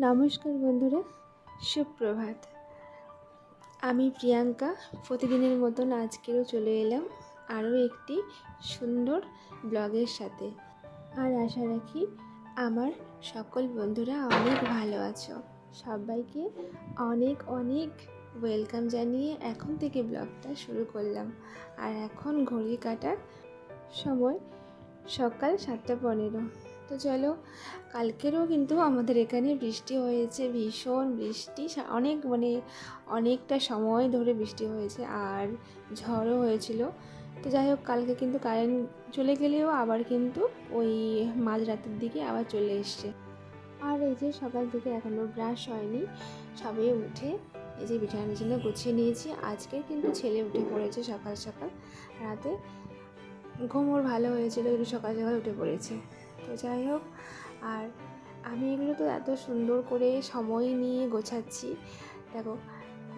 নমস্কার বন্ধুরা, সুপ্রভাত। আমি প্রিয়াঙ্কা, প্রতিদিনের মতন আজকেও চলে এলাম আরও একটি সুন্দর ব্লগের সাথে। আর আশা রাখি আমার সকল বন্ধুরা অনেক ভালো আছো। সবাইকে অনেক অনেক ওয়েলকাম জানিয়ে এখন থেকে ব্লগটা শুরু করলাম। আর এখন ঘড়ি কাটার সময় সকাল সাতটা পনেরো। তো চলো, কালকেরও কিন্তু আমাদের এখানে বৃষ্টি হয়েছে, ভীষণ বৃষ্টি অনেক মানে অনেকটা সময় ধরে বৃষ্টি হয়েছে আর ঝড়ও হয়েছিল। তো যাই হোক, কালকে কিন্তু কারেন্ট চলে গেলেও আবার কিন্তু ওই মাঝরাতের দিকে আবার চলে এসছে। আর এই যে সকাল থেকে এখনও ব্রাশ হয়নি, সবে উঠে এই যে বিছানা বিছানা গুছিয়ে নিয়েছি। আজকে কিন্তু ছেলে উঠে পড়েছে সকাল সকাল, রাতে। ঘুম ওর ভালো হয়েছিল একটু সকাল সকাল উঠে পড়েছে। তো যাই হোক, আর আমি এগুলো তো এত সুন্দর করে সময় নিয়ে গোছাচ্ছি। দেখো,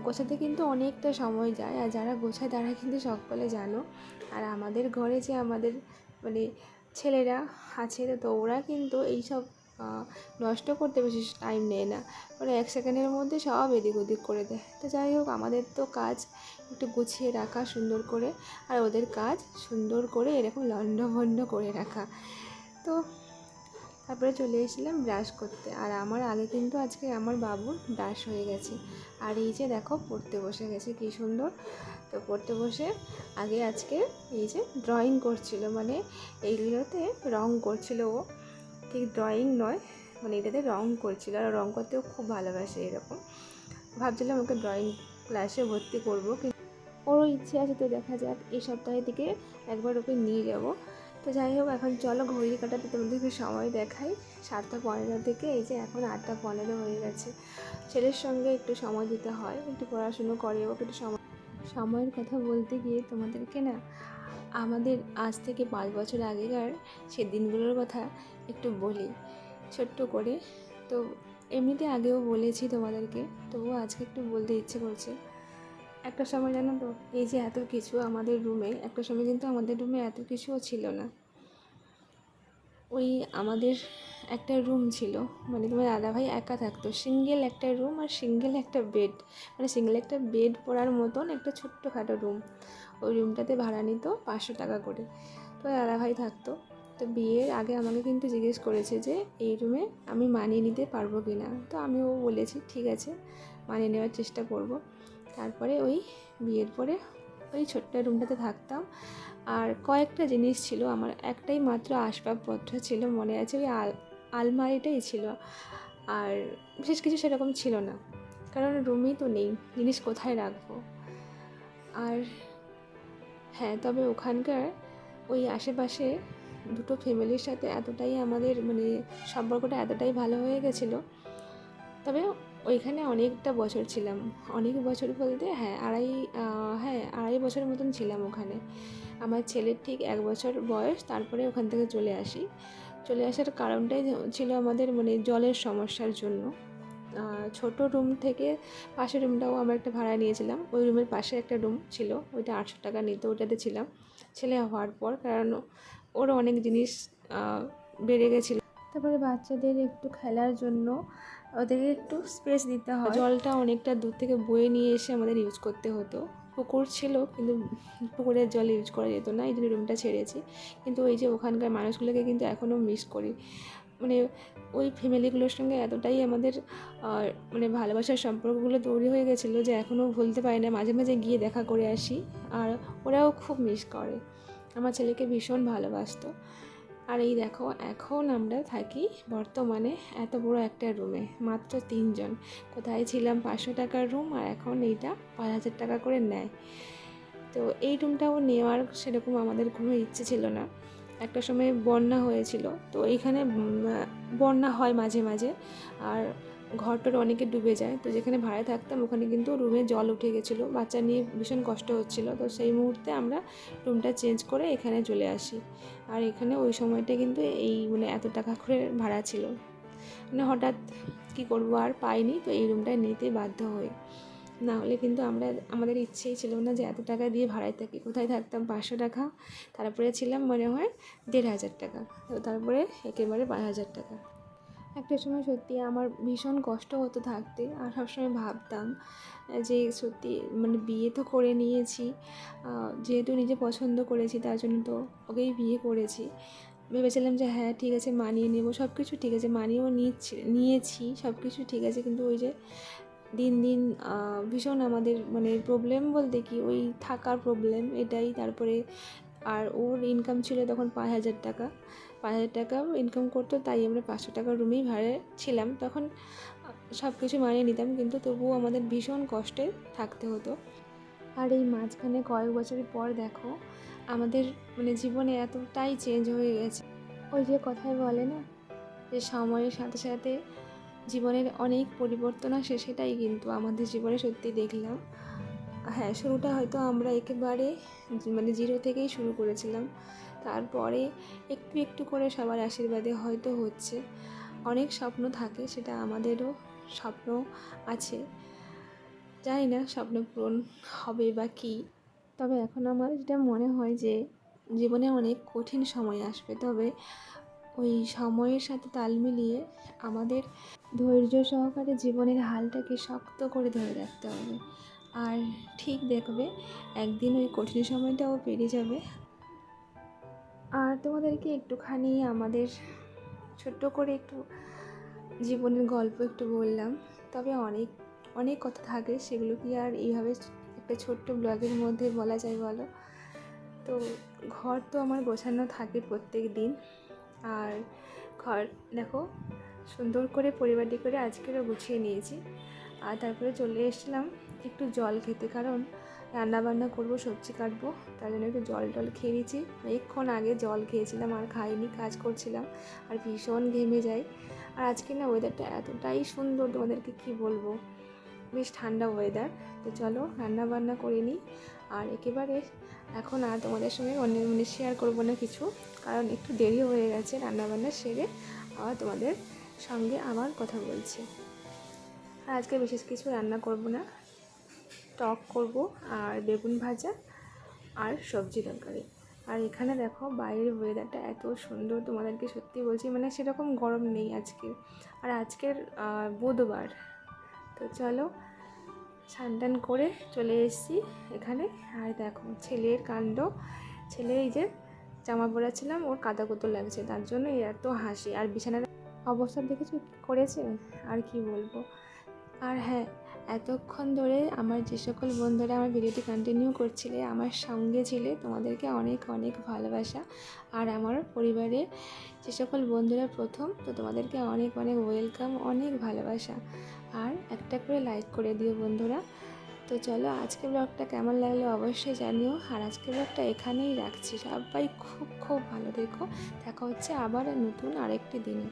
গোছাতে কিন্তু অনেকটা সময় যায়, আর যারা গোছায় তারা কিন্তু সকলে জানো। আর আমাদের ঘরে যে আমাদের মানে ছেলেরা আছে, তো ওরা কিন্তু এইসব নষ্ট করতে বেশি টাইম নেয় না। ওরা এক সেকেন্ডের মধ্যে সব এদিক ওদিক করে দেয়। তো যাই হোক, আমাদের তো কাজ একটু গুছিয়ে রাখা, সুন্দর করে, আর ওদের কাজ সুন্দর করে এরকম লণ্ডভণ্ড করে রাখা। তো তারপরে চলে এসেছিলাম ব্রাশ করতে। আর আমার আগে কিন্তু আজকে আমার বাবুর ব্রাশ হয়ে গেছে। আর এই যে দেখো, পড়তে বসে গেছে, কী সুন্দর। তো পড়তে বসে আগে আজকে এই যে ড্রয়িং করছিল মানে এইগুলোতে রং করছিল ও। ঠিক ড্রয়িং নয় মানে এটাতে রং করছিল। আর রং করতেও খুব ভালোবাসে এরকম। ভাবছিলাম ওকে ড্রয়িং ক্লাসে ভর্তি করব, কিন্তু ওরও ইচ্ছে আছে, তো দেখা যাক, এই সপ্তাহের দিকে একবার ওকে নিয়ে যাব। তো যাই হোক, এখন চলো ঘড়ি কাটাতে তোমাদেরকে সময় দেখাই। সাতটা পনেরো থেকে এই যে এখন আটটা পনেরো হয়ে গেছে। ছেলের সঙ্গে একটু সময় দিতে হয়, একটু পড়াশুনো করে ওকে একটু সময় সময়ের কথা বলতে গিয়ে তোমাদেরকে না, আমাদের আজ থেকে পাঁচ বছর আগেকার সে দিনগুলোর কথা একটু বলি, ছোট্ট করে। তো এমনিতে আগেও বলেছি তোমাদেরকে, তবুও আজকে একটু বলতে ইচ্ছে করছে। একটা সময় জানো তো, এই যে এত কিছু আমাদের রুমে একটা সময় কিন্তু আমাদের রুমে এত কিছুও ছিল না। ওই আমাদের একটা রুম ছিল মানে তোমার দাদাভাই একা থাকতো। সিঙ্গেল একটা রুম আর সিঙ্গেল একটা বেড মানে সিঙ্গেল একটা বেড পড়ার মতন একটা ছোট্টখাটো রুম ওই রুমটাতে ভাড়া নিত পাঁচশো টাকা করে। তো দাদাভাই থাকতো। তো বিয়ের আগে আমাকে কিন্তু জিজ্ঞেস করেছে যে, এই রুমে আমি মানিয়ে নিতে পারব কি না তো আমিও বলেছি, ঠিক আছে, মানিয়ে নেওয়ার চেষ্টা করব। তারপরে ওই বিয়ের পরে ওই ছোট্ট রুমটাতে থাকতাম। আর কয়েকটা জিনিস ছিল, আমার একটাই মাত্র আসবাবপত্র ছিল, মনে আছে ওই আল, আলমারিটাই ছিল। আর বিশেষ কিছু সেরকম ছিল না, কারণ রুমই তো নেই, জিনিস কোথায় রাখব? আর হ্যাঁ তবে ওখানকার ওই আশেপাশে দুটো ফ্যামিলির সাথে এতটাই আমাদের মানে সম্পর্কটা এতটাই ভালো হয়ে গেছিল তবে ওইখানে অনেকটা বছর ছিলাম। অনেক বছর বলতে হ্যাঁ আড়াই হ্যাঁ আড়াই বছরের মতন ছিলাম ওখানে। আমার ছেলের ঠিক এক বছর বয়স, তারপরে ওখান থেকে চলে আসি। চলে আসার কারণটাই ছিল আমাদের মানে জলের সমস্যার জন্য। ছোট রুম থেকে পাশের রুমটাও আমরা একটা ভাড়া নিয়েছিলাম। ওই রুমের পাশে একটা রুম ছিল, ওইটা আটশো টাকা নিত, ওইটাতে ছিলাম। ছেলে হওয়ার পর, কারণ ওর অনেক জিনিস বেড়ে গেছিল। তারপরে বাচ্চাদের একটু খেলার জন্য ওদেরকে একটু স্পেস দিতে হয়। জলটা অনেকটা দূর থেকে বয়ে নিয়ে এসে আমাদের ইউজ করতে হতো। পুকুর ছিল, কিন্তু পুকুরের জল ইউজ করা যেত না, এই জন্য রুমটা ছেড়েছি। কিন্তু ওই যে ওখানকার মানুষগুলোকে কিন্তু এখনও মিস করি। মানে ওই ফ্যামিলিগুলোর সঙ্গে এতটাই আমাদের মানে ভালোবাসার সম্পর্কগুলো তৈরি হয়ে গেছিল যে এখনও ভুলতে পারি না, মাঝে মাঝে গিয়ে দেখা করে আসি। আর ওরাও খুব মিস করে। আমার ছেলেকে ভীষণ ভালোবাসতো। আর এই দেখো, এখন আমরা থাকি বর্তমানে এত বড় একটা রুমে মাত্র তিনজন। কোথায় ছিলাম? পাঁচশো টাকার রুম আর এখন এইটা পাঁচ হাজার টাকা করে নেয়। তো এই রুমটাও নেওয়ার সেরকম আমাদের কোনো ইচ্ছে ছিল না। একটা সময় বন্যা হয়েছিল, তো এইখানে বন্যা হয় মাঝে মাঝে। আর ঘরটার অনেকে ডুবে যায়। তো যেখানে ভাড়া থাকতাম, ওখানে কিন্তু রুমে জল উঠে গেছিল। বাচ্চা নিয়ে ভীষণ কষ্ট হচ্ছিল। তো সেই মুহূর্তে আমরা রুমটা চেঞ্জ করে এখানে চলে আসি। আর এখানে ওই সময়টা কিন্তু এই মানে এত টাকা করে ভাড়া ছিল। মানে হঠাৎ কী করব আর পাইনি, তো এই রুমটায় নিতে বাধ্য হই। না হলে কিন্তু আমরা, আমাদের ইচ্ছেই ছিল না যে এত টাকা দিয়ে ভাড়ায় থাকি। কোথায় থাকতাম? পাঁচশো টাকা। তারপরে ছিলাম মনে হয় দেড় হাজার টাকা। তো তারপরে একেবারে পাঁচ হাজার টাকা। একটা সময় সত্যি আমার ভীষণ কষ্ট হতো থাকতে আর সবসময় ভাবতাম যে সত্যি মানে বিয়ে তো করে নিয়েছি যেহেতু নিজে পছন্দ করেছি তার জন্য তো ওকেই বিয়ে করেছি। ভেবেছিলাম যে হ্যাঁ ঠিক আছে, মানিয়ে নেব সব কিছু ঠিক আছে, মানিয়েও নিচ্ছি, নিয়েছি সব কিছু ঠিক আছে, কিন্তু ওই যে দিন দিন ভীষণ আমাদের মানে প্রবলেম বলতে কি, ওই থাকার প্রবলেম এটাই। তারপরে আর ওর ইনকাম ছিল তখন পাঁচ হাজার টাকা। পাঁচ হাজার টাকা ইনকাম করতো, তাই আমরা পাঁচশো টাকার রুমেই ভাড়া ছিলাম। তখন সব কিছু মানিয়ে নিতাম, কিন্তু তবুও আমাদের ভীষণ কষ্টে থাকতে হতো। আর এই মাঝখানে কয়েক বছরের পর দেখো, আমাদের মানে জীবনে এতটাই চেঞ্জ হয়ে গেছে। ওই যে কথায় বলে না, যে সময়ের সাথে সাথে জীবনের অনেক পরিবর্তন আসে, সেটাই কিন্তু আমাদের জীবনে সত্যি দেখলাম। হ্যাঁ শুরুটা হয়তো আমরা একেবারে মানে জিরো থেকেই শুরু করেছিলাম। তারপরে একটু একটু করে সবার আশীর্বাদে হয়তো হচ্ছে। অনেক স্বপ্ন থাকে, সেটা আমাদেরও স্বপ্ন আছে। জানি না স্বপ্ন পূরণ হবে বা কী। তবে এখন আমার যেটা মনে হয় যে, জীবনে অনেক কঠিন সময় আসবে। তবে ওই সময়ের সাথে তাল মিলিয়ে আমাদের ধৈর্য সহকারে জীবনের হালটাকে শক্ত করে ধরে রাখতে হবে। আর ঠিক দেখবে, একদিন ওই কঠিন সময়টাও পেরিয়ে যাবে। আর তোমাদেরকে একটুখানি আমাদের ছোট্ট করে একটু জীবনের গল্প একটু বললাম। তবে অনেক অনেক কথা থাকে, সেগুলো কি আর এইভাবে একটা ছোট্ট ব্লগের মধ্যে বলা যায় বলো? তো ঘর তো আমার গোছানো থাকে প্রত্যেক দিন। আর ঘর দেখো, সুন্দর করে পরিবারটি করে আজকেরও গুছিয়ে নিয়েছি। আর তারপরে চলে এসেছিলাম একটু জল খেতে, কারণ রান্না বান্না করব, সবজি কাটবো। তার জন্য একটু জল টল খেয়ে নিয়েছি। এক্ষণ আগে জল খেয়েছিলাম আর খাইনি, কাজ করছিলাম। আর ভীষণ ঘেমে যাই। আর আজকে না ওয়েদারটা এতটাই সুন্দর, তোমাদেরকে কি বলব? বেশ ঠান্ডা ওয়েদার তো চলো রান্না বান্না করে নিই। আর একেবারে এখন আর তোমাদের সঙ্গে অন্য মানে শেয়ার করব না কিছু। কারণ একটু দেরি হয়ে গেছে রান্না বান্না সেরে। আবার তোমাদের সঙ্গে আবার কথা বলছি। আর আজকে বিশেষ কিছু রান্না করব না। টক করব আর বেগুন ভাজা আর সবজি তরকারি। আর এখানে দেখো বাইরের ওয়েদারটা এত সুন্দর, তোমাদেরকে সত্যি বলছি মানে সেরকম গরম নেই আজকে। আর আজকের বুধবার। তো চলো টান করে চলে এসেছি এখানে। আর দেখো, ছেলের কাণ্ড। ছেলে এই যে জামা পরেছিলাম ওর কাদা কুতো লাগছে, তার জন্য এত হাসি। আর বিছানার অবস্থা দেখেছ? করেছে? আর কি বলব? আর হ্যাঁ এতক্ষণ ধরে আমার যে সকল বন্ধুরা আমার ভিডিওটি কন্টিনিউ করছিলে, আমার সঙ্গে ছিলে, তোমাদেরকে অনেক অনেক ভালোবাসা। আর আমার পরিবারের যে সকল বন্ধুরা প্রথম, তো তোমাদেরকে অনেক অনেক ওয়েলকাম অনেক ভালোবাসা। আর একটা করে লাইক করে দিও বন্ধুরা। তো চলো আজকে ব্লগটা কেমন লাগল অবশ্যই জানিও। আর আজকে ব্লগটা এখানেই রাখছি। সবাই খুব খুব ভালো দেখো দেখা হচ্ছে আবার নতুন আরেকটি দিনে।